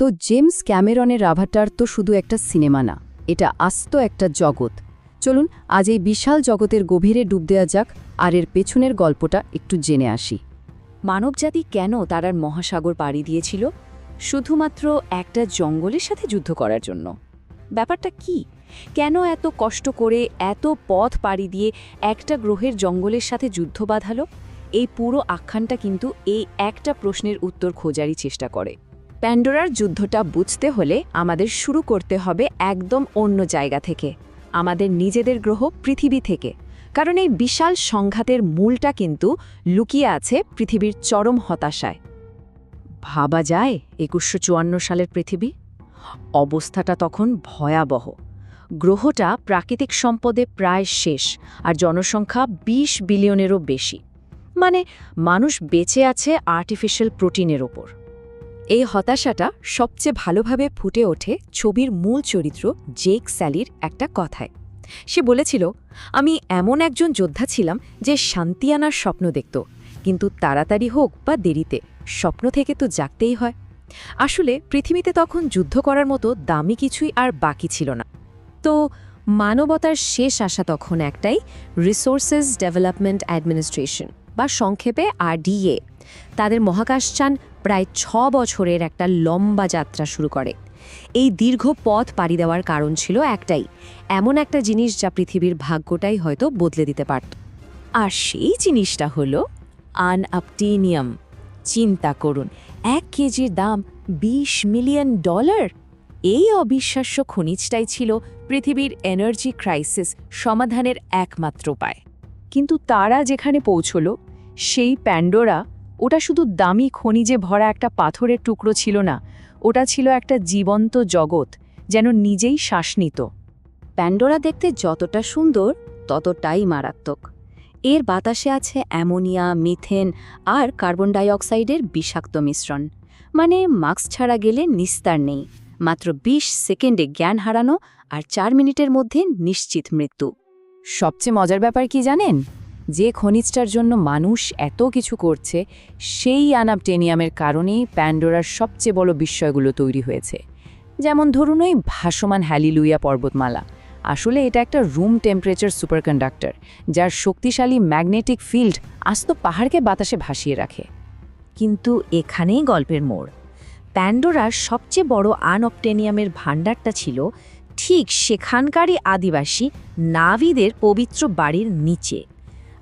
তো জেমস ক্যামেরনের রাভাটার তো শুধু একটা সিনেমা না, এটা আস্ত একটা জগৎ। চলুন, আজ এই বিশাল জগতের গভীরে ডুব দেওয়া যাক, আর এর পেছনের গল্পটা একটু জেনে আসি। মানবজাতি কেন তারার মহাসাগর পাড়ি দিয়েছিল? শুধুমাত্র একটা জঙ্গলের সাথে যুদ্ধ করার জন্য। ব্যাপারটা কি? কেন এত কষ্ট করে এত পথ পাড়ি দিয়ে একটা গ্রহের জঙ্গলের সাথে যুদ্ধ বাঁধালো? এই পুরো আখ্যানটা কিন্তু এই একটা প্রশ্নের উত্তর খোঁজারই চেষ্টা করে। প্যান্ডোরার যুদ্ধটা বুঝতে হলে আমাদের শুরু করতে হবে একদম অন্য জায়গা থেকে, আমাদের নিজেদের গ্রহ পৃথিবী থেকে। কারণ এই বিশাল সংঘাতের মূলটা কিন্তু লুকিয়ে আছে পৃথিবীর চরম হতাশায়। ভাবা যায় একুশশো সালের পৃথিবী? অবস্থাটা তখন ভয়াবহ। গ্রহটা প্রাকৃতিক সম্পদে প্রায় শেষ আর জনসংখ্যা ২০ বিলিয়নেরও বেশি। মানে মানুষ বেঁচে আছে আর্টিফিশিয়াল প্রোটিনের ওপর। এই হতাশাটা সবচেয়ে ভালোভাবে ফুটে ওঠে ছবির মূল চরিত্র জেক স্যালির একটা কথায়। সে বলেছিল, আমি এমন একজন যোদ্ধা ছিলাম যে শান্তি আনার স্বপ্ন দেখত, কিন্তু তাড়াতাড়ি হোক বা দেরিতে, স্বপ্ন থেকে তো জাগতেই হয়। আসলে পৃথিবীতে তখন যুদ্ধ করার মতো দামি কিছুই আর বাকি ছিল না। তো মানবতার শেষ আশা তখন একটাই রিসোর্সেস ডেভেলপমেন্ট অ্যাডমিনিস্ট্রেশন বা সংক্ষেপে আরডিএ তাদের মহাকাশযান প্রায় ছ বছরের একটা লম্বা যাত্রা শুরু করে। এই দীর্ঘ পথ পাড়ি দেওয়ার কারণ ছিল একটাই, এমন একটা জিনিস যা পৃথিবীর ভাগ্যটাই হয়তো বদলে দিতে পারত। আর সেই জিনিসটা হলো আনআপটিনিয়াম। চিন্তা করুন, এক কেজির দাম ২০ মিলিয়ন ডলার? এই অবিশ্বাস্য খনিজটাই ছিল পৃথিবীর এনার্জি ক্রাইসিস সমাধানের একমাত্র উপায়। কিন্তু তারা যেখানে পৌঁছল, সেই প্যান্ডোরা ওটা শুধু দামি খনিজে ভরা একটা পাথরের টুকরো ছিল না, ওটা ছিল একটা জীবন্ত জগৎ, যেন নিজেই শ্বাস নিত প্যান্ডোরা দেখতে যতটা সুন্দর, ততটাই মারাত্মক। এর বাতাসে আছে অ্যামোনিয়া, মিথেন আর কার্বন ডাইঅক্সাইডের বিষাক্ত মিশ্রণ। মানে মাস্ক ছাড়া গেলে নিস্তার নেই, মাত্র ২০ সেকেন্ডে জ্ঞান হারানো আর চার মিনিটের মধ্যে নিশ্চিত মৃত্যু। সবচেয়ে মজার ব্যাপার কি জানেন? যে খনিজটার জন্য মানুষ এত কিছু করছে, সেই আনাপটেনিয়ামের কারণেই প্যান্ডোরার সবচেয়ে বড় বিস্ময়গুলো তৈরি হয়েছে। যেমন ধরুন ওই ভাসমান হ্যালিলুইয়া পর্বতমালা। আসলে এটা একটা রুম টেম্পারেচার সুপারকন্ডাক্টর, যার শক্তিশালী ম্যাগনেটিক ফিল্ড আস্ত পাহাড়কে বাতাসে ভাসিয়ে রাখে। কিন্তু এখানেই গল্পের মোড়। প্যান্ডোরার সবচেয়ে বড় আনঅপটেনিয়ামের ভাণ্ডারটা ছিল ঠিক সেখানকারই আদিবাসী নাভিদের পবিত্র বাড়ির নিচে।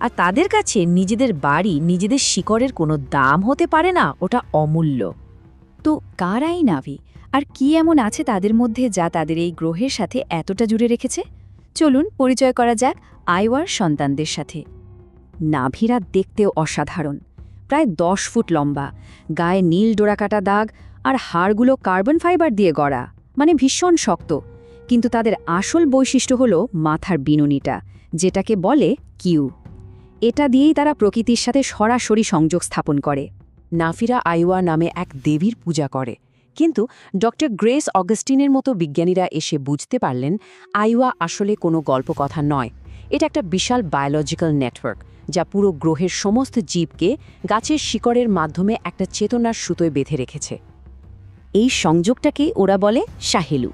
আর তাদের কাছে নিজেদের বাড়ি, নিজেদের শিকড়ের কোনো দাম হতে পারে না, ওটা অমূল্য। তো কারাই নাভি? আর কি এমন আছে তাদের মধ্যে যা তাদের এই গ্রহের সাথে এতটা জুড়ে রেখেছে? চলুন পরিচয় করা যাক আইওয়ার সন্তানদের সাথে। নাভিরা দেখতেও অসাধারণ। প্রায় দশ ফুট লম্বা, গায়ে নীল ডোরাকাটা দাগ আর হাড়গুলো কার্বন ফাইবার দিয়ে গড়া মানে ভীষণ শক্ত। কিন্তু তাদের আসল বৈশিষ্ট্য হল মাথার বিনুনিটা, যেটাকে বলে কিউ। এটা দিয়েই তারা প্রকৃতির সাথে সরাসরি সংযোগ স্থাপন করে। নাফিরা আইওয়া নামে এক দেবীর পূজা করে। কিন্তু ডক্টর গ্রেস অগস্টিনের মতো বিজ্ঞানীরা এসে বুঝতে পারলেন, আইওয়া আসলে কোনো গল্পকথা নয়। এটা একটা বিশাল বায়োলজিক্যাল নেটওয়ার্ক যা পুরো গ্রহের সমস্ত জীবকে গাছের শিকড়ের মাধ্যমে একটা চেতনার সুতোয় বেঁধে রেখেছে। এই সংযোগটাকে ওরা বলে সাহেলু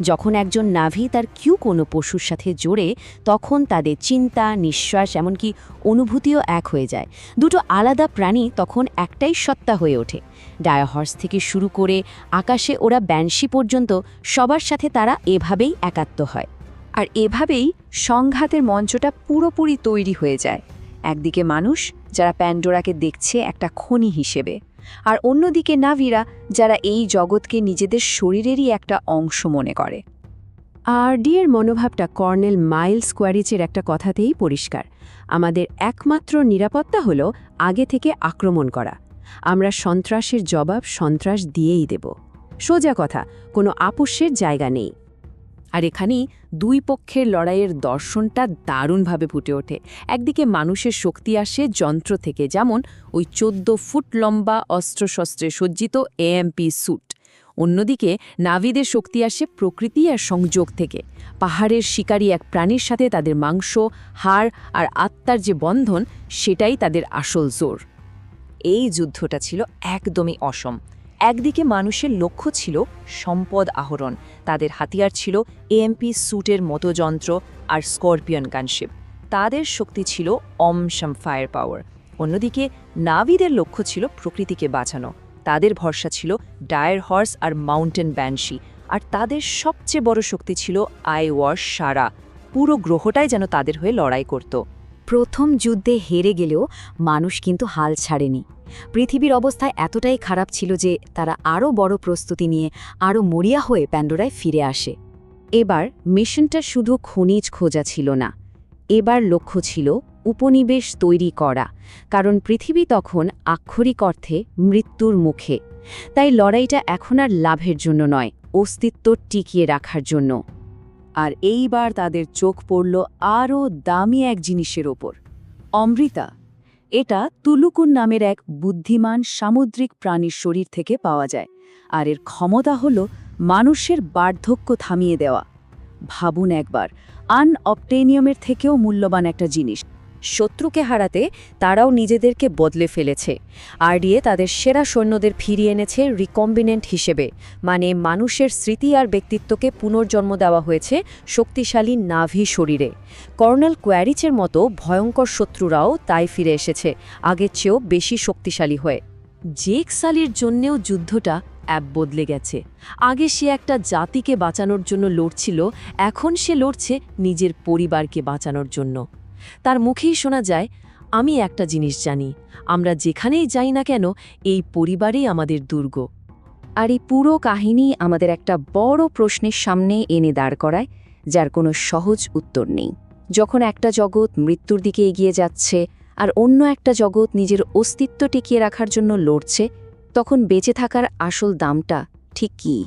যখন একজন নাভি তার কিউ কোনো পশুর সাথে জোড়ে, তখন তাদের চিন্তা, নিঃশ্বাস, এমনকি অনুভূতিও এক হয়ে যায়। দুটো আলাদা প্রাণী তখন একটাই সত্তা হয়ে ওঠে। ডায়াহর্স থেকে শুরু করে আকাশে ওরা ব্যানসি পর্যন্ত সবার সাথে তারা এভাবেই একাত্ম হয়। আর এভাবেই সংঘাতের মঞ্চটা পুরোপুরি তৈরি হয়ে যায়। একদিকে মানুষ, যারা প্যান্ডোরাকে দেখছে একটা খনি হিসেবে। আর অন্যদিকে নাভিরা, যারা এই জগৎকে নিজেদের শরীরেরই একটা অংশ মনে করে। আর ডিয়ের মনোভাবটা কর্নেল মাইল স্কোয়ারিচের একটা কথাতেই পরিষ্কার। আমাদের একমাত্র নিরাপত্তা হল আগে থেকে আক্রমণ করা। আমরা সন্ত্রাসের জবাব সন্ত্রাস দিয়েই দেব। সোজা কথা, কোনো আপোষ্যের জায়গা নেই। আর এখানেই দুই পক্ষের লড়াইয়ের দর্শনটা দারুণভাবে ফুটে ওঠে। একদিকে মানুষের শক্তি আসে যন্ত্র থেকে, যেমন ওই চোদ্দ ফুট লম্বা অস্ত্রশস্ত্রে সজ্জিত এএমপি স্যুট। অন্যদিকে নাভিদের শক্তি আসে প্রকৃতি আর সংযোগ থেকে। পাহাড়ের শিকারী এক প্রাণীর সাথে তাদের মাংস, হাড় আর আত্মার যে বন্ধন, সেটাই তাদের আসল জোর। এই যুদ্ধটা ছিল একদমই অসম। একদিকে মানুষের লক্ষ্য ছিল সম্পদ আহরণ, তাদের হাতিয়ার ছিল এএমপি স্যুটের মতো যন্ত্র আর স্করপিয়ন গানশিপ। তাদের শক্তি ছিল অমশম ফায়ার পাওয়ার অন্যদিকে নাভিদের লক্ষ্য ছিল প্রকৃতিকে বাঁচানো। তাদের ভরসা ছিল ডায়ার হর্স আর মাউন্টেন ব্যানশি। আর তাদের সবচেয়ে বড় শক্তি ছিল আই ওয়ার সারা। পুরো গ্রহটাই যেন তাদের হয়ে লড়াই করত। প্রথম যুদ্ধে হেরে গেলেও মানুষ কিন্তু হাল ছাড়েনি। পৃথিবীর অবস্থা এতটাই খারাপ ছিল যে তারা আরও বড় প্রস্তুতি নিয়ে আরও মরিয়া হয়ে প্যান্ডোরায় ফিরে আসে। এবার মিশনটা শুধু খনিজ খোঁজা ছিল না, এবার লক্ষ্য ছিল উপনিবেশ তৈরি করা, কারণ পৃথিবী তখন আক্ষরিক অর্থে মৃত্যুর মুখে। তাই লড়াইটা এখন আর লাভের জন্য নয়, অস্তিত্ব টিকিয়ে রাখার জন্য। আর এইবার তাদের চোখ পড়ল আরও দামি এক জিনিসের ওপর। অমৃতা, এটা তুলুকুন নামের এক বুদ্ধিমান সামুদ্রিক প্রাণীর শরীর থেকে পাওয়া যায় আর এর ক্ষমতা হল মানুষের বার্ধক্য থামিয়ে দেওয়া। ভাবুন একবার, আনঅপটেনিয়ামের থেকেও মূল্যবান একটা জিনিস। শত্রুকে হারাতে তারাও নিজেদেরকে বদলে ফেলেছে। আরডিএ তাদের সেরা সৈন্যদের ফিরিয়ে এনেছে রিকম্বিনেন্ট হিসেবে মানে মানুষের স্মৃতি আর ব্যক্তিত্বকে পুনর্জন্ম দেওয়া হয়েছে শক্তিশালী নাভি শরীরে। কর্নেল কোয়ারিচের মতো ভয়ঙ্কর শত্রুরাও তাই ফিরে এসেছে, আগের চেয়েও বেশি শক্তিশালী হয়ে। জেক সালির জন্যেও যুদ্ধটা অ্যাপ বদলে গেছে। আগে সে একটা জাতিকে বাঁচানোর জন্য লড়ছিল, এখন সে লড়ছে নিজের পরিবারকে বাঁচানোর জন্য। তার মুখেই শোনা যায়, আমি একটা জিনিস জানি, আমরা যেখানেই যাই না কেন, এই পরিবারেই আমাদের দুর্গ। আর এই পুরো কাহিনী আমাদের একটা বড় প্রশ্নের সামনে এনে দাঁড় করায়, যার কোনো সহজ উত্তর নেই। যখন একটা জগৎ মৃত্যুর দিকে এগিয়ে যাচ্ছে, আর অন্য একটা জগৎ নিজের অস্তিত্ব টিকিয়ে রাখার জন্য লড়ছে, তখন বেঁচে থাকার আসল দামটা ঠিক কী?